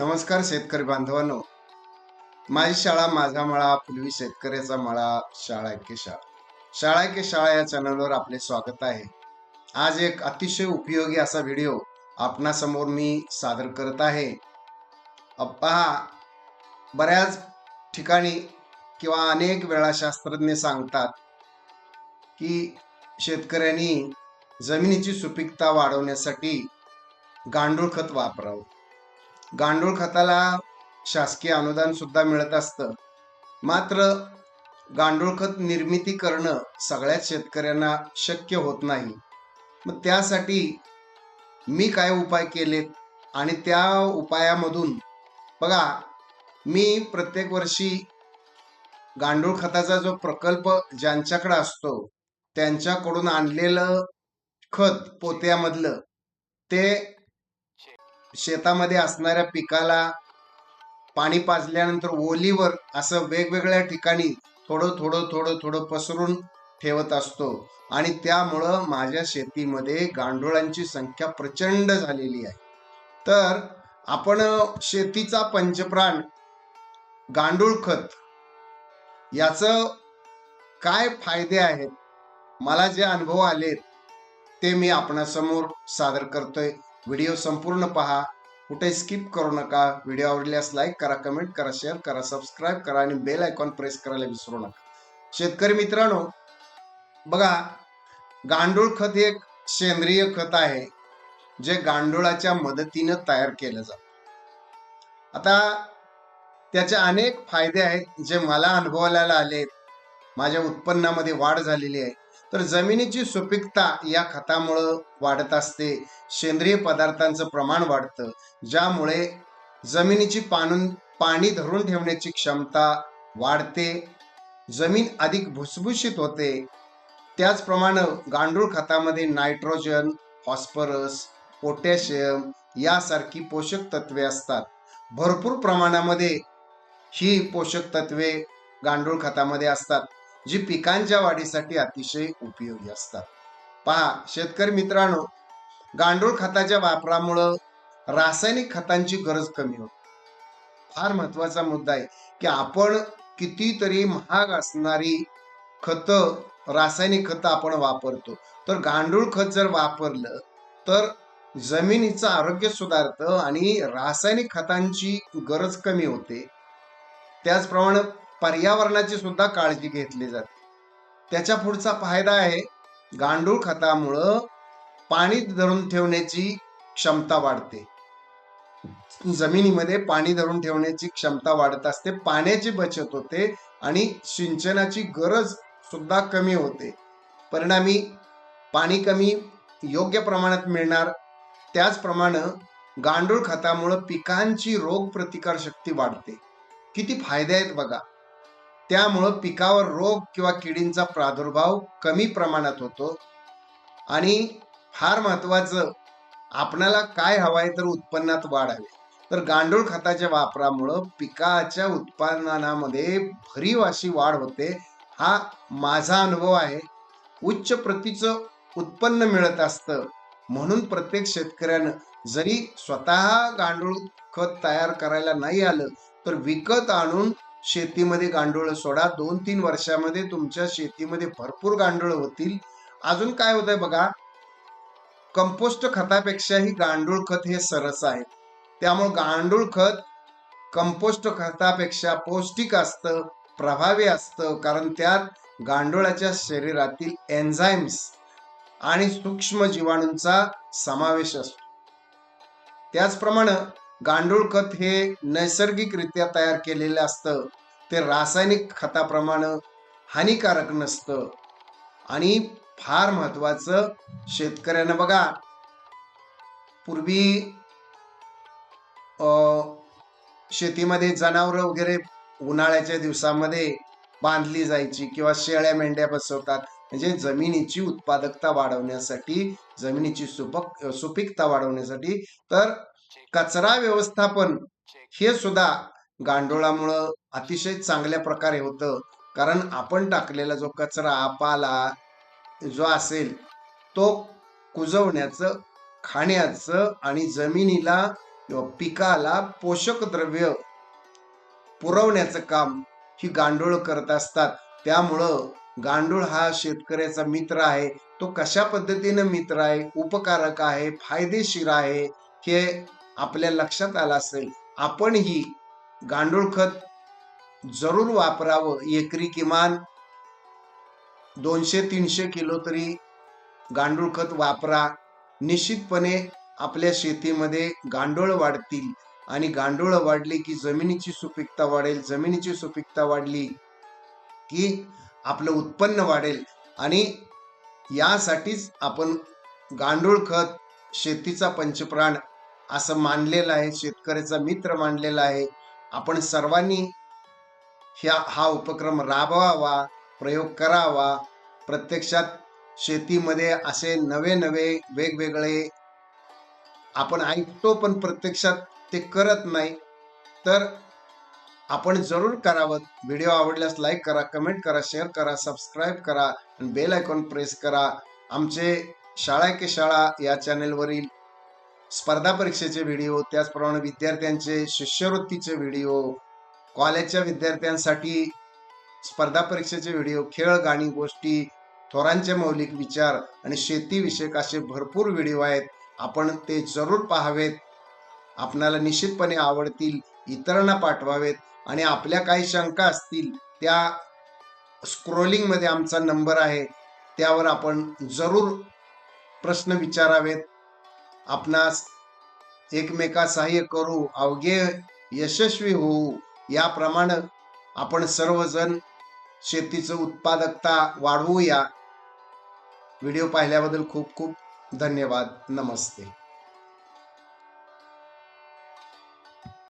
नमस्कार शेतकरी बांधवांनो. माझी शाळा माझा मळा पूर्वी शेतकऱ्याचा मळा शाळा के शाळा. शाळा के शाळा या चॅनलवर आपले स्वागत आहे. आज एक अतिशय उपयोगी असा व्हिडिओ आपणासमोर मी सादर करत आहे. पहा बऱ्याच ठिकाणी किंवा अनेक वेळा शास्त्रज्ञ सांगतात की शेतकऱ्यांनी जमिनीची सुपीकता वाढवण्यासाठी गांडूळ खत वापरावं. गांडूळ खताला शासकीय अनुदान सुद्धा मिळत असतं. मात्र गांडूळ खत निर्मिती करणं सगळ्याच शेतकऱ्यांना शक्य होत नाही. मग त्यासाठी मी काय उपाय केलेत? आणि त्या उपायामधून बघा मी प्रत्येक वर्षी गांडूळ खताचा जो प्रकल्प ज्यांच्याकडे असतो त्यांच्याकडून आणलेलं खत पोत्यामधलं ते शेतामध्ये असणाऱ्या पिकाला पाणी पाजल्यानंतर ओलीवर असं वेगवेगळ्या ठिकाणी थोडं थोडं थोडं थोडं पसरून ठेवत असतो. आणि त्यामुळं माझ्या शेतीमध्ये गांडुळांची संख्या प्रचंड झालेली आहे. तर आपण शेतीचा पंचप्राण गांडूळ खत याचं काय फायदे आहेत? मला जे अनुभव आलेत ते मी आपणासमोर सादर करतोय. व्हिडिओ संपूर्ण पहा. कुठे स्किप करू नका. व्हिडिओ आवडल्यास लाईक करा कमेंट करा शेअर करा सबस्क्राईब करा आणि बेल आयकॉन प्रेस करायला विसरू नका. शेतकरी मित्रांनो बघा गांडूळ खत हे एक सेंद्रिय खत आहे जे गांडुळाच्या मदतीनं तयार केलं जात. आता त्याचे अनेक फायदे आहेत जे मला अनुभवायला आले माझ्या उत्पन्नामध्ये वाढ झालेली आहे. तर जमिनीची सुपीकता या खतामुळं वाढत असते. सेंद्रिय पदार्थांचं प्रमाण वाढतं. ज्यामुळे जमिनीची पाणून पाणी धरून ठेवण्याची क्षमता वाढते. जमीन अधिक भुसभुशीत होते. त्याचप्रमाणे गांडूळ खतामध्ये नायट्रोजन फॉस्फरस पोटॅशियम यासारखी पोषक तत्वे असतात. भरपूर प्रमाणामध्ये ही पोषक तत्वे गांडूळ खतामध्ये असतात. जी पिकांच्या वाढीसाठी अतिशय उपयोगी असतात. पहा शेतकरी मित्रांनो गांडूळ खताच्या वापरामुळं रासायनिक खतांची गरज कमी होते. फार महत्त्वाचा मुद्दा आहे की आपण कितीतरी महाग असणारी खत रासायनिक खत आपण वापरतो. तर गांडूळ खत जर वापरलं तर जमिनीचं आरोग्य सुधारतं आणि रासायनिक खतांची गरज कमी होते. त्याचप्रमाणे पर्यावरणाची सुद्धा काळजी घेतली जाते. त्याच्या पुढचा फायदा आहे गांडूळ खतामुळं पाणी धरून ठेवण्याची क्षमता वाढते. जमिनीमध्ये पाणी धरून ठेवण्याची क्षमता वाढत असते पाण्याची बचत होते आणि सिंचनाची गरज सुद्धा कमी होते. परिणामी पाणी कमी योग्य प्रमाणात मिळणार त्याचप्रमाणे गांडूळ खतामुळं पिकांची रोग प्रतिकार शक्ती वाढते. किती फायदे आहेत बघा. त्यामुळं पिकावर रोग किंवा किडींचा प्रादुर्भाव कमी प्रमाणात होतो. आणि फार महत्वाचं आपणाला काय हवंय तर उत्पन्नात वाढ हवी तर गांडूळ खताच्या वापरामुळं पिकाच्या उत्पादनामध्ये भरीव अशी वाढ होते हा माझा अनुभव आहे. उच्च प्रतीचं उत्पन्न मिळत असतं म्हणून प्रत्येक शेतकऱ्यानं जरी स्वतः गांडूळ खत तयार करायला नाही आलं तर विकत आणून शेतीमध्ये गांडूळ सोडा. दोन तीन वर्षामध्ये तुमच्या शेतीमध्ये भरपूर गांडूळ होतील. अजून काय होतंय बघा? कंपोस्ट खतापेक्षाही गांडूळ खत हे सरस आहे. त्यामुळे गांडूळ खत कंपोस्ट खतापेक्षा पौष्टिक असतं प्रभावी असतं. कारण त्यात गांडुळाच्या शरीरातील एन्झाईम्स आणि सूक्ष्म जीवाणूंचा समावेश असतो. त्याचप्रमाणे गांडूळ खत हे नैसर्गिकरित्या तयार केलेलं असतं. ते रासायनिक खताप्रमाणे हानिकारक नसतं. आणि फार महत्वाचं शेतकऱ्यांना बघा पूर्वी शेतीमध्ये जनावरं वगैरे उन्हाळ्याच्या दिवसामध्ये बांधली जायची किंवा शेळ्या मेंढ्या बसवतात. म्हणजे जमिनीची उत्पादकता वाढवण्यासाठी जमिनीची सुपक सुपीकता वाढवण्यासाठी. तर कचरा व्यवस्थापन हे सुद्धा गांडोळामुळं अतिशय चांगल्या प्रकारे होतं. कारण आपण टाकलेला जो कचरा पाला जो असेल तो कुजवण्याचं खाण्याचं आणि जमिनीला किंवा पिकाला पोषक द्रव्य पुरवण्याचं काम ही गांडूळ करत असतात. त्यामुळं गांडूळ हा शेतकऱ्याचा मित्र आहे. तो कशा पद्धतीनं मित्र आहे? उपकारक आहे? फायदेशीर आहे? हे आपल्या लक्षात आलं असेल आपणही गांडूळ खत जरूर वापरावं. एकरी किमान दोनशे तीनशे किलो तरी गांडूळ खत वापरा. निश्चितपणे आपल्या शेतीमध्ये गांडूळ वाढतील आणि गांडूळ वाढली की जमिनीची सुपीकता वाढेल. जमिनीची सुपीकता वाढली की आपलं उत्पन्न वाढेल. आणि यासाठीच आपण गांडूळ खत शेतीचा पंचप्राण असं मानलेलं आहे शेतकऱ्याचा मित्र मानलेला आहे. आपण सर्वांनी ह्या हा उपक्रम राबवावा प्रयोग करावा. प्रत्यक्षात शेतीमध्ये असे नवे नवे वेगवेगळे आपण ऐकतो पण प्रत्यक्षात ते करत नाही. तर आपण जरूर करावं. व्हिडिओ आवडल्यास लाईक करा कमेंट करा शेअर करा सबस्क्राईब करा आणि बेल आयकॉन प्रेस करा. आमचे शाळा के शाळा या चॅनेलवरील स्पर्धा परीक्षेचे व्हिडिओ त्याचप्रमाणे विद्यार्थ्यांचे शिष्यवृत्तीचे व्हिडिओ कॉलेजच्या विद्यार्थ्यांसाठी स्पर्धा परीक्षेचे व्हिडिओ खेळ गाणी गोष्टी थोरांचे मौलिक विचार आणि शेतीविषयक असे भरपूर व्हिडिओ आहेत. आपण ते जरूर पाहावेत. आपणाला निश्चितपणे आवडतील इतरांना पाठवावेत आणि आपल्या काही शंका असतील त्या स्क्रोलिंगमध्ये आमचा नंबर आहे. त्यावर आपण जरूर प्रश्न विचारावेत. आपणास एकमेका सहाय्य करू अवघे यशस्वी होऊ याप्रमाणे आपण सर्वजण शेतीचं उत्पादकता वाढवूया. व्हिडिओ पाहिल्याबद्दल खूप खूप धन्यवाद. नमस्ते.